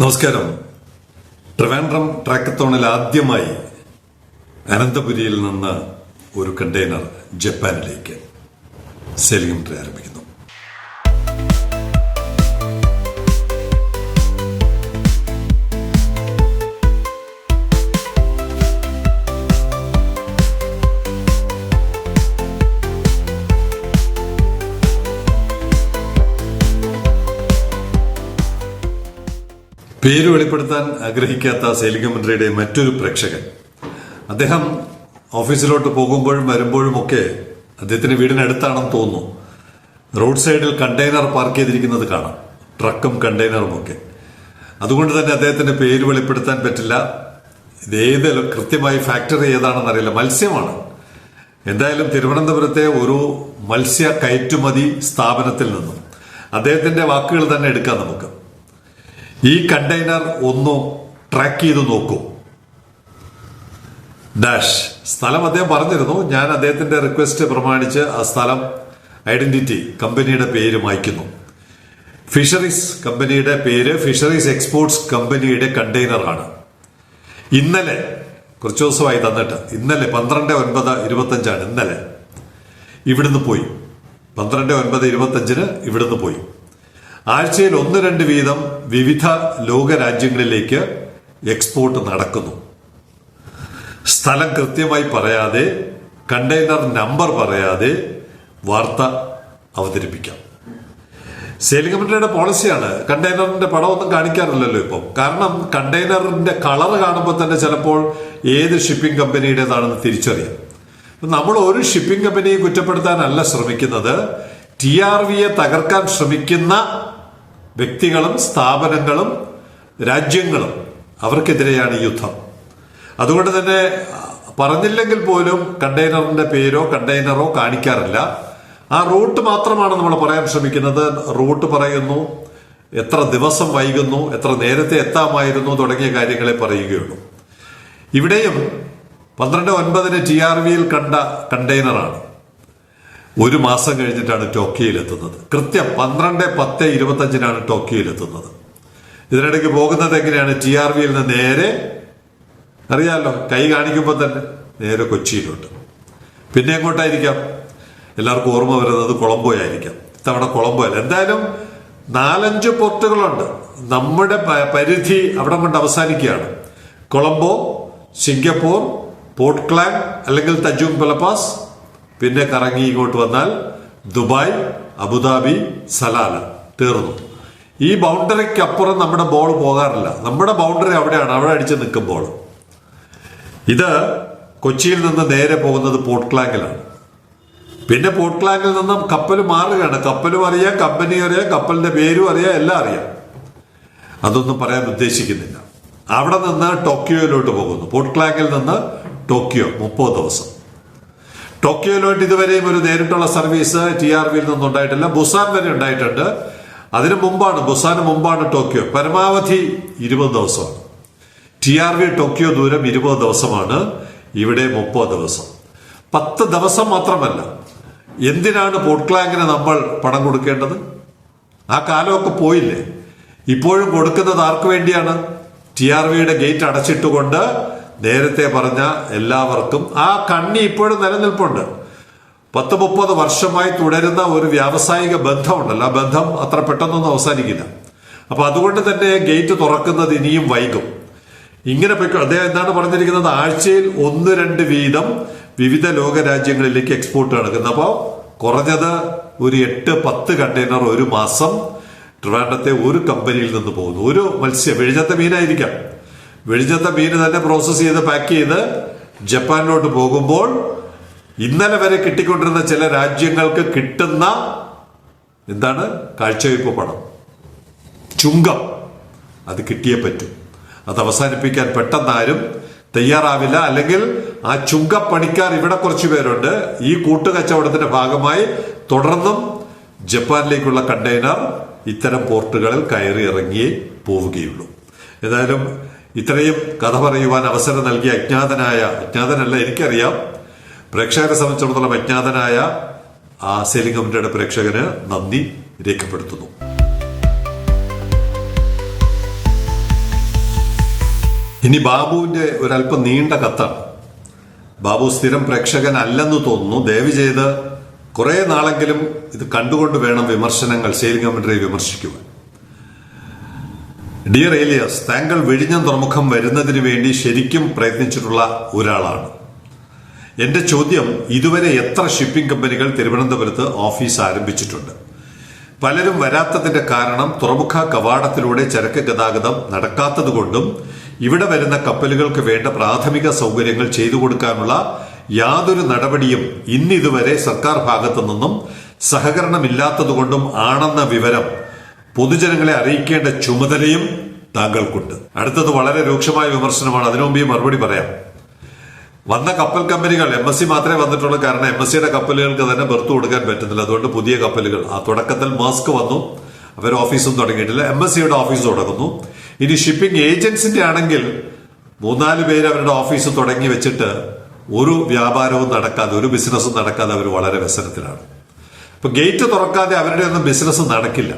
നമസ്കാരം. ട്രിവാൻഡ്രം ട്രാക്കത്തോണിൽ ആദ്യമായി അനന്തപുരിയിൽ നിന്ന് ഒരു കണ്ടെയ്നർ ജപ്പാനിലേക്ക് സെയിലിംഗ് ആരംഭിക്കുന്നു. പേര് വെളിപ്പെടുത്താൻ ആഗ്രഹിക്കാത്ത സെയിലിംഗ് മന്ത്രിയുടെ മറ്റൊരു പ്രേക്ഷകൻ. അദ്ദേഹം ഓഫീസിലോട്ട് പോകുമ്പോഴും വരുമ്പോഴും ഒക്കെ അദ്ദേഹത്തിന്റെ വീടിനടുത്താണെന്ന് തോന്നുന്നു. റോഡ് സൈഡിൽ കണ്ടെയ്നർ പാർക്ക് ചെയ്തിരിക്കുന്നത് കാണാം. ട്രക്കും കണ്ടെയ്നറും ഒക്കെ. അതുകൊണ്ട് തന്നെ അദ്ദേഹത്തിന്റെ പേര് വെളിപ്പെടുത്താൻ പറ്റില്ല. ഇത് ഏത് കൃത്യമായി ഫാക്ടറി ഏതാണെന്ന് അറിയില്ല. മത്സ്യമാണ്. എന്തായാലും തിരുവനന്തപുരത്തെ ഒരു മത്സ്യ കയറ്റുമതി സ്ഥാപനത്തിൽ നിന്നും അദ്ദേഹത്തിന്റെ വാക്കുകൾ തന്നെ എടുക്കാം നമുക്ക്. ഈ കണ്ടെയ്നർ ഒന്ന് ട്രാക്ക് ചെയ്ത് നോക്കൂ. ഡാഷ് സ്ഥലം അദ്ദേഹം പറഞ്ഞിരുന്നു. ഞാൻ അദ്ദേഹത്തിന്റെ റിക്വസ്റ്റ് പ്രമാണിച്ച് ആ സ്ഥലം ഐഡന്റിറ്റി കമ്പനിയുടെ പേര് മായ്ക്കുന്നു. ഫിഷറീസ് കമ്പനിയുടെ പേര് ഫിഷറീസ് എക്സ്പോർട്സ് കമ്പനിയുടെ കണ്ടെയ്നറാണ് ഇന്നലെ കുറച്ചു ദിവസമായി തന്നിട്ട് ഇന്നലെ പന്ത്രണ്ട് ഒൻപത് ഇരുപത്തഞ്ചാണ് ഇന്നലെ. ഇവിടുന്ന് പോയി. പന്ത്രണ്ട് ഒൻപത് ഇരുപത്തഞ്ചിന് ഇവിടുന്ന് പോയി. ആഴ്ചയിൽ ഒന്ന് രണ്ട് വീതം വിവിധ ലോകരാജ്യങ്ങളിലേക്ക് എക്സ്പോർട്ട് നടക്കുന്നു. സ്ഥലം കൃത്യമായി പറയാതെ കണ്ടെയ്നർ നമ്പർ പറയാതെ വാർത്ത അവതരിപ്പിക്കാം. സെയിലിംഗ് കമ്പനിയുടെ പോളിസിയാണ്. കണ്ടെയ്നറിന്റെ പടമൊന്നും കാണിക്കാറില്ലല്ലോ ഇപ്പം. കാരണം കണ്ടെയ്നറിന്റെ കളർ കാണുമ്പോൾ തന്നെ ചിലപ്പോൾ ഏത് ഷിപ്പിംഗ് കമ്പനിയുടേതാണെന്ന് തിരിച്ചറിയാം. നമ്മൾ ഒരു ഷിപ്പിംഗ് കമ്പനിയെ കുറ്റപ്പെടുത്താനല്ല ശ്രമിക്കുന്നത്. ടി ആർ വിയെ തകർക്കാൻ ശ്രമിക്കുന്ന വ്യക്തികളും സ്ഥാപനങ്ങളും രാജ്യങ്ങളും അവർക്കെതിരെയാണ് യുദ്ധം. അതുകൊണ്ട് തന്നെ പറഞ്ഞില്ലെങ്കിൽ പോലും കണ്ടെയ്നറിന്റെ പേരോ കണ്ടെയ്നറോ കാണിക്കാറില്ല. ആ റൂട്ട് മാത്രമാണ് നമ്മൾ പറയാൻ ശ്രമിക്കുന്നത്. റൂട്ട് പറയുന്നു എത്ര ദിവസം വൈകുന്നു എത്ര നേരത്തെ എത്താമായിരുന്നു തുടങ്ങിയ കാര്യങ്ങളെ പറയുകയുള്ളൂ. ഇവിടെയും പന്ത്രണ്ട് ഒൻപതിന് ടി ആർ വിയിൽ കണ്ട കണ്ടെയ്നറാണ്. ഒരു മാസം കഴിഞ്ഞിട്ടാണ് ടോക്കിയോയിൽ എത്തുന്നത് കൃത്യം പന്ത്രണ്ട് പത്ത് ഇരുപത്തഞ്ചിനാണ് ടോക്കിയോയിൽ എത്തുന്നത് ഇതിനിടയ്ക്ക് പോകുന്നത് എങ്ങനെയാണ്? ടി ആർ വിയിൽ നിന്ന് നേരെ അറിയാമല്ലോ കൈ കാണിക്കുമ്പോൾ തന്നെ നേരെ കൊച്ചിയിലോട്ട്. പിന്നെ എങ്ങോട്ടായിരിക്കാം? എല്ലാവർക്കും ഓർമ്മ വരുന്നത് കൊളംബോ ആയിരിക്കാം ഇത്തവണ കൊളംബോ അല്ല എന്തായാലും നാലഞ്ച് പോർട്ടുകളുണ്ട്. നമ്മുടെ പരിധി അവിടെ കൊണ്ട് അവസാനിക്കുകയാണ്. കൊളംബോ സിംഗപ്പൂർ പോർട്ട് ക്ലാങ് അല്ലെങ്കിൽ തജൂങ് പലപ്പാസ് പിന്നെ കറങ്ങി ഇങ്ങോട്ട് വന്നാൽ ദുബായ് അബുദാബി സലാല തീർന്നു. ഈ ബൗണ്ടറിക്ക് അപ്പുറം നമ്മുടെ ബോൾ പോകാറില്ല. നമ്മുടെ ബൗണ്ടറി അവിടെയാണ്. അവിടെ അടിച്ച് നിൽക്കും ബോൾ ഇത് കൊച്ചിയിൽ നിന്ന് നേരെ പോകുന്നത് പോർട്ട് ക്ലാങ്കിലാണ്. പിന്നെ പോർട്ട് ക്ലാങ്കിൽ നിന്ന് കപ്പൽ മാറുകയാണ്. കപ്പലും അറിയാം കമ്പനിയും അറിയാം കപ്പലിന്റെ പേരും അറിയാം എല്ലാം അറിയാം. അതൊന്നും പറയാൻ ഉദ്ദേശിക്കുന്നില്ല. അവിടെ നിന്ന് ടോക്കിയോയിലോട്ട് പോകുന്നു. പോർട്ട് ക്ലാങ്കിൽ നിന്ന് ടോക്കിയോ മുപ്പത് ദിവസം. ടോക്കിയോയിലോട്ട് ഇതുവരെയും ഒരു നേരിട്ടുള്ള സർവീസ് ടി ആർ വിയിൽ നിന്നും ഉണ്ടായിട്ടില്ല ബുസാൻ വരെ ഉണ്ടായിട്ടുണ്ട്. അതിനു മുമ്പാണ് ബുസാന് മുമ്പാണ് ടോക്കിയോ. പരമാവധി ഇരുപത് ദിവസമാണ്. ടി ആർ വി ടോക്കിയോ ദൂരം ഇരുപത് ദിവസമാണ്. ഇവിടെ മുപ്പത് ദിവസം. പത്ത് ദിവസം മാത്രമല്ല എന്തിനാണ് പോർട്ട്ക്ലാങ്ങിന് നമ്മൾ പണം കൊടുക്കേണ്ടത്? ആ കാലമൊക്കെ പോയില്ലേ? ഇപ്പോഴും കൊടുക്കുന്നത് ആർക്ക് വേണ്ടിയാണ്? ടി ആർ വിയുടെ ഗേറ്റ് അടച്ചിട്ടുകൊണ്ട് നേരത്തെ പറഞ്ഞ എല്ലാവർക്കും ആ കണ്ണി ഇപ്പോഴും നിലനിൽപ്പുണ്ട്. പത്ത് മുപ്പത് വർഷമായി തുടരുന്ന ഒരു വ്യാവസായിക ബന്ധമുണ്ടല്ലോ. ആ ബന്ധം അത്ര പെട്ടെന്നൊന്നും അവസാനിക്കില്ല. അപ്പൊ അതുകൊണ്ട് തന്നെ ഗേറ്റ് തുറക്കുന്നത് ഇനിയും വൈകും. ഇങ്ങനെ പോയിക്കോ അദ്ദേഹം എന്താണ് പറഞ്ഞിരിക്കുന്നത്? ആഴ്ചയിൽ ഒന്ന് രണ്ട് വീതം വിവിധ ലോക രാജ്യങ്ങളിലേക്ക് എക്സ്പോർട്ട് നടക്കുന്നത്. അപ്പോൾ കുറഞ്ഞത് ഒരു എട്ട് പത്ത് കണ്ടെയ്നർ ഒരു മാസം ട്രിവാൻഡത്തെ ഒരു കമ്പനിയിൽ നിന്ന് പോകുന്നു. ഒരു മത്സ്യം വെഴിഞ്ഞത്തെ മീനായിരിക്കാം. വെഴിഞ്ഞത്തെ മീൻ തന്നെ പ്രോസസ്സ് ചെയ്ത് പാക്ക് ചെയ്ത് ജപ്പാനിലോട്ട് പോകുമ്പോൾ ഇന്നലെ വരെ കിട്ടിക്കൊണ്ടിരുന്ന ചില രാജ്യങ്ങൾക്ക് കിട്ടുന്ന എന്താണ്? കാഴ്ചവയ്പ് പണം. ചുങ്കം. അത് കിട്ടിയേ പറ്റും. അത് അവസാനിപ്പിക്കാൻ പെട്ടെന്ന് ആരും തയ്യാറാവില്ല. അല്ലെങ്കിൽ ആ ചുങ്കപ്പണിക്കാർ ഇവിടെ കുറച്ച് പേരുണ്ട്. ഈ കൂട്ടുകച്ചവടത്തിന്റെ ഭാഗമായി തുടർന്നും ജപ്പാനിലേക്കുള്ള കണ്ടെയ്നർ ഇത്തരം പോർട്ടുകളിൽ കയറി ഇറങ്ങി പോവുകയുള്ളൂ. ഏതായാലും ഇത്രയും കഥ പറയുവാൻ അവസരം നൽകിയ അജ്ഞാതനായ അജ്ഞാതനല്ല എനിക്കറിയാം. പ്രേക്ഷകരെ സംബന്ധിച്ചിടത്തോളം അജ്ഞാതനായ ആ സെയിലിംഗ് കമ്മിറ്റിയുടെ പ്രേക്ഷകന് നന്ദി രേഖപ്പെടുത്തുന്നു. ഇനി ബാബുവിന്റെ ഒരല്പം നീണ്ട കത്താണ് ബാബു സ്ഥിരം പ്രേക്ഷകൻ അല്ലെന്ന് തോന്നുന്നു. ദയവ് ചെയ്ത് കുറെ നാളെങ്കിലും ഇത് കണ്ടുകൊണ്ട് വേണം വിമർശനങ്ങൾ സെയിലിംഗ് കമന്ററി വിമർശിക്കുവാൻ. ഡിയർ ഏലിയസ് താങ്കൾ വിഴിഞ്ഞം തുറമുഖം വരുന്നതിന് വേണ്ടി ശരിക്കും പ്രയത്നിച്ചിട്ടുള്ള ഒരാളാണ്. എന്റെ ചോദ്യം ഇതുവരെ എത്ര ഷിപ്പിംഗ് കമ്പനികൾ തിരുവനന്തപുരത്ത് ഓഫീസ് ആരംഭിച്ചിട്ടുണ്ട്? പലരും വരാത്തതിന്റെ കാരണം തുറമുഖ കവാടത്തിലൂടെ ചരക്ക് ഗതാഗതം നടക്കാത്തതുകൊണ്ടും ഇവിടെ വരുന്ന കപ്പലുകൾക്ക് വേണ്ട പ്രാഥമിക സൗകര്യങ്ങൾ ചെയ്തു കൊടുക്കാനുള്ള യാതൊരു നടപടിയും ഇന്നിതുവരെ സർക്കാർ ഭാഗത്തു നിന്നും സഹകരണമില്ലാത്തതുകൊണ്ടും ആണെന്ന വിവരം പൊതുജനങ്ങളെ അറിയിക്കേണ്ട ചുമതലയും താങ്കൾക്കുണ്ട്. അടുത്തത് വളരെ രൂക്ഷമായ വിമർശനമാണ്. അതിനു മുമ്പ് ഈ മറുപടി പറയാം. വന്ന കപ്പൽ കമ്പനികൾ എം എസ് സി മാത്രമേ വന്നിട്ടുള്ളൂ. കാരണം എം എസ് സിയുടെ കപ്പലുകൾക്ക് തന്നെ ബർത്ത് കൊടുക്കാൻ പറ്റുന്നില്ല. അതുകൊണ്ട് പുതിയ കപ്പലുകൾ. ആ തുടക്കത്തിൽ മാസ്ക് വന്നു. അവർ ഓഫീസും തുടങ്ങിയിട്ടില്ല. എം എസ് സിയുടെ ഓഫീസ് തുടങ്ങുന്നു. ഇനി ഷിപ്പിംഗ് ഏജൻസിന്റെ ആണെങ്കിൽ മൂന്നാൽ പേര് അവരുടെ ഓഫീസ് തുടങ്ങി വെച്ചിട്ട് ഒരു വ്യാപാരവും നടക്കാതെ ഒരു ബിസിനസ്സും നടക്കാതെ അവർ വളരെ വ്യസനത്തിലാണ്. ഇപ്പൊ ഗേറ്റ് തുറക്കാതെ അവരുടെ ഒന്നും ബിസിനസ് നടക്കില്ല.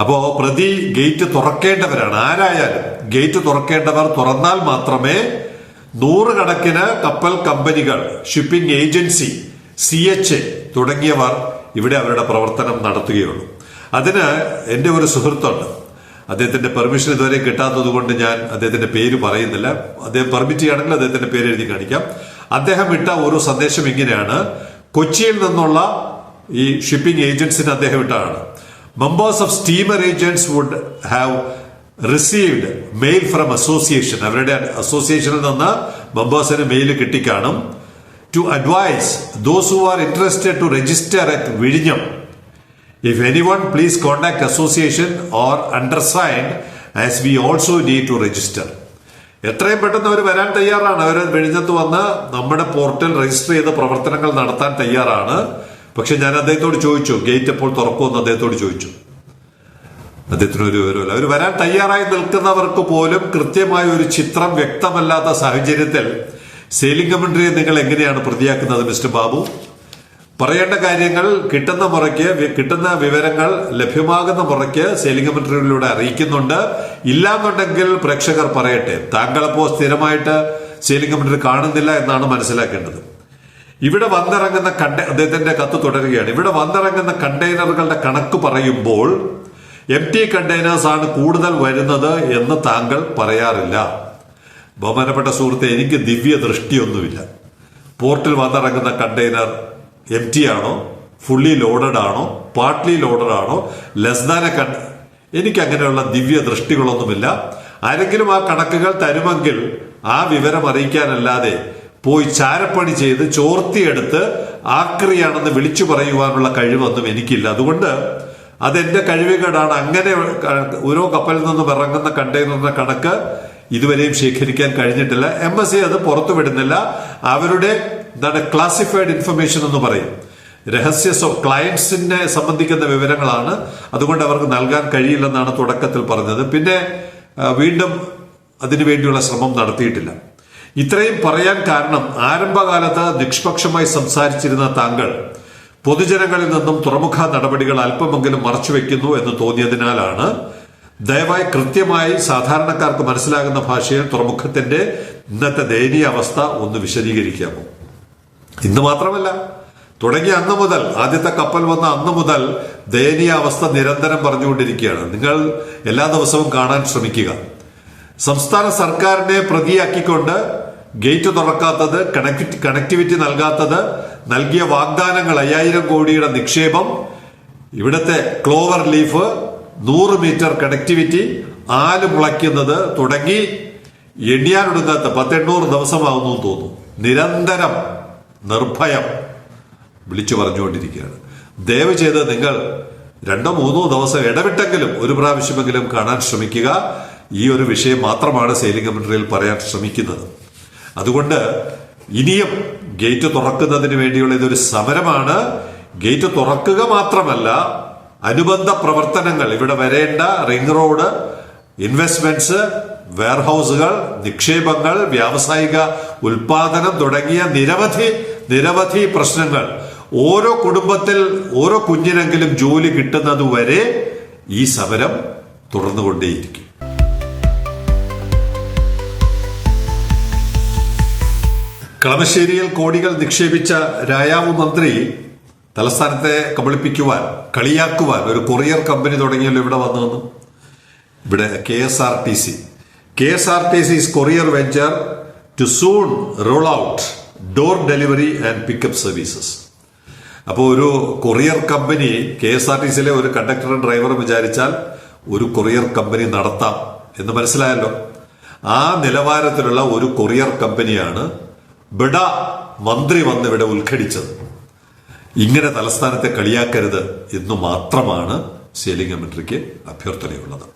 അപ്പോ പ്രതി ഗേറ്റ് തുറക്കേണ്ടവരാണ്. ആരായാലും ഗേറ്റ് തുറക്കേണ്ടവർ തുറന്നാൽ മാത്രമേ നൂറുകണക്കിന് കപ്പൽ കമ്പനികൾ ഷിപ്പിംഗ് ഏജൻസി സി എച്ച് തുടങ്ങിയവർ ഇവിടെ അവരുടെ പ്രവർത്തനം നടത്തുകയുള്ളൂ. അതിന് എന്റെ ഒരു സുഹൃത്തുണ്ട്. അദ്ദേഹത്തിന്റെ പെർമിഷൻ ഇതുവരെ കിട്ടാത്തത് കൊണ്ട് ഞാൻ അദ്ദേഹത്തിന്റെ പേര് പറയുന്നില്ല. അദ്ദേഹം പെർമിറ്റ് ചെയ്യുകയാണെങ്കിൽ അദ്ദേഹത്തിന്റെ പേര് എഴുതി കാണിക്കാം. അദ്ദേഹം ഇട്ട ഒരു സന്ദേശം ഇങ്ങനെയാണ്. കൊച്ചിയിൽ നിന്നുള്ള ഈ ഷിപ്പിംഗ് ഏജൻസിന് അദ്ദേഹം ഇട്ടാണ് members of steamer agents would have received mail from association അവരുടെ അസോസിയേഷനിൽ നിന്ന് മെമ്പേഴ്സിന് mail കിട്ടിക്കാണും. To advise those who are interested to register at വിഴിഞ്ഞം if any one please contact association or undersigned as we also need to register എത്രയും പെട്ടെന്ന് അവർ വരാൻ തയ്യാറാണ്. അവർ വിഴിഞ്ഞത്ത് വന്ന് നമ്മുടെ പോർട്ടൽ രജിസ്റ്റർ ചെയ്ത് പ്രവർത്തനങ്ങൾ നടത്താൻ തയ്യാറാണ്. പക്ഷെ ഞാൻ അദ്ദേഹത്തോട് ചോദിച്ചു ഗേറ്റ് എപ്പോൾ തുറക്കുമെന്ന് അദ്ദേഹത്തോട് ചോദിച്ചു. അദ്ദേഹത്തിന് ഒരു വിവരമില്ല അവർ വരാൻ തയ്യാറായി നിൽക്കുന്നവർക്ക് പോലും കൃത്യമായ ഒരു ചിത്രം വ്യക്തമല്ലാത്ത സാഹചര്യത്തിൽ സെയിലിംഗ് കമന്ററിയെ നിങ്ങൾ എങ്ങനെയാണ് പ്രതിയാക്കുന്നത് മിസ്റ്റർ ബാബു? പറയേണ്ട കാര്യങ്ങൾ കിട്ടുന്ന മുറയ്ക്ക് കിട്ടുന്ന വിവരങ്ങൾ ലഭ്യമാകുന്ന മുറയ്ക്ക് സെയിലിംഗ് കമന്ററിയിലൂടെ അറിയിക്കുന്നുണ്ട്. ഇല്ലാന്നുണ്ടെങ്കിൽ പ്രേക്ഷകർ പറയട്ടെ. താങ്കളപ്പോ സ്ഥിരമായിട്ട് സെയിലിംഗ് കമന്ററി കാണുന്നില്ല എന്നാണ് മനസ്സിലാക്കേണ്ടത്. ഇവിടെ വന്നിറങ്ങുന്ന കണ്ട അദ്ദേഹത്തിന്റെ കത്ത് തുടരുകയാണ്. ഇവിടെ വന്നിറങ്ങുന്ന കണ്ടെയ്നറുകളുടെ കണക്ക് പറയുമ്പോൾ എം ടി കണ്ടെയ്നേഴ്സ് ആണ് കൂടുതൽ വരുന്നത് എന്ന് താങ്കൾ പറയാറില്ല. ബഹുമാനപ്പെട്ട സുഹൃത്തെ എനിക്ക് ദിവ്യ ദൃഷ്ടിയൊന്നുമില്ല. പോർട്ടിൽ വന്നിറങ്ങുന്ന കണ്ടെയ്നർ എം ടി ആണോ? ഫുള്ളി ലോഡഡ് ആണോ? പാർട്ട്ലി ലോഡഡ് ആണോ? ലെസ് ദാൻ എ എനിക്ക് അങ്ങനെയുള്ള ദിവ്യ ദൃഷ്ടികളൊന്നുമില്ല. ആരെങ്കിലും ആ കണക്കുകൾ തരുമെങ്കിൽ ആ വിവരം അറിയിക്കാനല്ലാതെ പോയി ചാരപ്പണി ചെയ്ത് ചോർത്തിയെടുത്ത് ആക്രിയാണെന്ന് വിളിച്ചു പറയുവാനുള്ള കഴിവൊന്നും എനിക്കില്ല. അതുകൊണ്ട് അതെന്റെ കഴിവുകേടാണ്. അങ്ങനെ ഓരോ കപ്പലിൽ നിന്നും ഇറങ്ങുന്ന കണ്ടെയ്നറിന്റെ കണക്ക് ഇതുവരെയും ശേഖരിക്കാൻ കഴിഞ്ഞിട്ടില്ല. എം എസ് സി അത് പുറത്തുവിടുന്നില്ല അവരുടെ എന്താണ് ക്ലാസിഫൈഡ് ഇൻഫർമേഷൻ എന്ന് പറയും. രഹസ്യ ക്ലയൻസിനെ സംബന്ധിക്കുന്ന വിവരങ്ങളാണ്. അതുകൊണ്ട് അവർക്ക് നൽകാൻ കഴിയില്ലെന്നാണ് തുടക്കത്തിൽ പറഞ്ഞത്. പിന്നെ വീണ്ടും അതിനുവേണ്ടിയുള്ള ശ്രമം നടത്തിയിട്ടില്ല. ഇത്രയും പറയാൻ കാരണം ആരംഭകാലത്ത് നിഷ്പക്ഷമായി സംസാരിച്ചിരുന്ന താങ്കൾ. പൊതുജനങ്ങളിൽ നിന്നും തുറമുഖ നടപടികൾ അല്പമെങ്കിലും മറച്ചുവെക്കുന്നു എന്ന് തോന്നിയതിനാലാണ് ദയവായി കൃത്യമായി സാധാരണക്കാർക്ക് മനസ്സിലാകുന്ന ഭാഷയിൽ തുറമുഖത്തിന്റെ ഇന്നത്തെ ദയനീയ അവസ്ഥ ഒന്ന് വിശദീകരിക്കാമോ? ഇന്ന് മാത്രമല്ല തുടങ്ങി അന്ന് മുതൽ ആദ്യത്തെ കപ്പൽ വന്ന അന്ന് മുതൽ ദയനീയ അവസ്ഥ നിരന്തരം പറഞ്ഞുകൊണ്ടിരിക്കുകയാണ്. നിങ്ങൾ എല്ലാ ദിവസവും കാണാൻ ശ്രമിക്കുക. സംസ്ഥാന സർക്കാരിനെ പ്രതിയാക്കിക്കൊണ്ട് ഗേറ്റ് തുറക്കാത്തത് കണക്ടി കണക്ടിവിറ്റി നൽകാത്തത് നൽകിയ വാഗ്ദാനങ്ങൾ അയ്യായിരം കോടിയുടെ നിക്ഷേപം ഇവിടുത്തെ ക്ലോവർ ലീഫ് നൂറ് മീറ്റർ കണക്ടിവിറ്റി ആൽ മുളയ്ക്കുന്നത് തുടങ്ങി എണ്ണിയാനൊടുങ്ങാത്ത പത്തെണ്ണൂറ് ദിവസമാകുന്നു തോന്നുന്നു. നിരന്തരം നിർഭയം വിളിച്ചു പറഞ്ഞുകൊണ്ടിരിക്കുകയാണ്. ദയവ് ചെയ്ത് നിങ്ങൾ രണ്ടോ മൂന്നോ ദിവസം ഇടവിട്ടെങ്കിലും ഒരു പ്രാവശ്യമെങ്കിലും കാണാൻ ശ്രമിക്കുക. ഈ ഒരു വിഷയം മാത്രമാണ് സെയിലിംഗ് കമന്ററിയിൽ പറയാൻ ശ്രമിക്കുന്നത്. അതുകൊണ്ട് ഇനിയും ഗേറ്റ് തുറക്കുന്നതിന് വേണ്ടിയുള്ള ഇതൊരു സമരമാണ്. ഗേറ്റ് തുറക്കുക മാത്രമല്ല അനുബന്ധ പ്രവർത്തനങ്ങൾ ഇവിടെ വരേണ്ട റിംഗ് റോഡ് ഇൻവെസ്റ്റ്മെന്റ്സ് വെയർഹൌസുകൾ നിക്ഷേപങ്ങൾ വ്യാവസായിക ഉൽപാദനം തുടങ്ങിയ നിരവധി നിരവധി പ്രശ്നങ്ങൾ. ഓരോ കുടുംബത്തിൽ ഓരോ കുഞ്ഞിനെങ്കിലും ജോലി കിട്ടുന്നതുവരെ ഈ സമരം തുടർന്നുകൊണ്ടേയിരിക്കും. കളമശ്ശേരിയിൽ കോടികൾ നിക്ഷേപിച്ച രായാവ് മന്ത്രി തലസ്ഥാനത്തെ കബളിപ്പിക്കുവാൻ കളിയാക്കുവാൻ ഒരു കൊറിയർ കമ്പനി തുടങ്ങിയല്ലോ ഇവിടെ വന്നതെന്ന് ഇവിടെ K S R T C. K S R T C courier venture to soon roll out door delivery and pickup services അപ്പോൾ ഒരു courier company K S R T സിയിലെ ഒരു കണ്ടക്ടറും ഡ്രൈവറും വിചാരിച്ചാൽ ഒരു കൊറിയർ കമ്പനി നടത്താം എന്ന് മനസ്സിലായല്ലോ. ആ നിലവാരത്തിലുള്ള ഒരു കൊറിയർ കമ്പനിയാണ് ബിഡ മന്ത്രി വന്ന് ഇവിടെ ഉദ്ഘടിച്ചത് ഇങ്ങനെ തലസ്ഥാനത്തെ കളിയാക്കരുത് എന്ന് മാത്രമാണ് സേലിംഗ് കമ്മിറ്റിക്ക് അഭ്യർത്ഥനയുള്ളത്.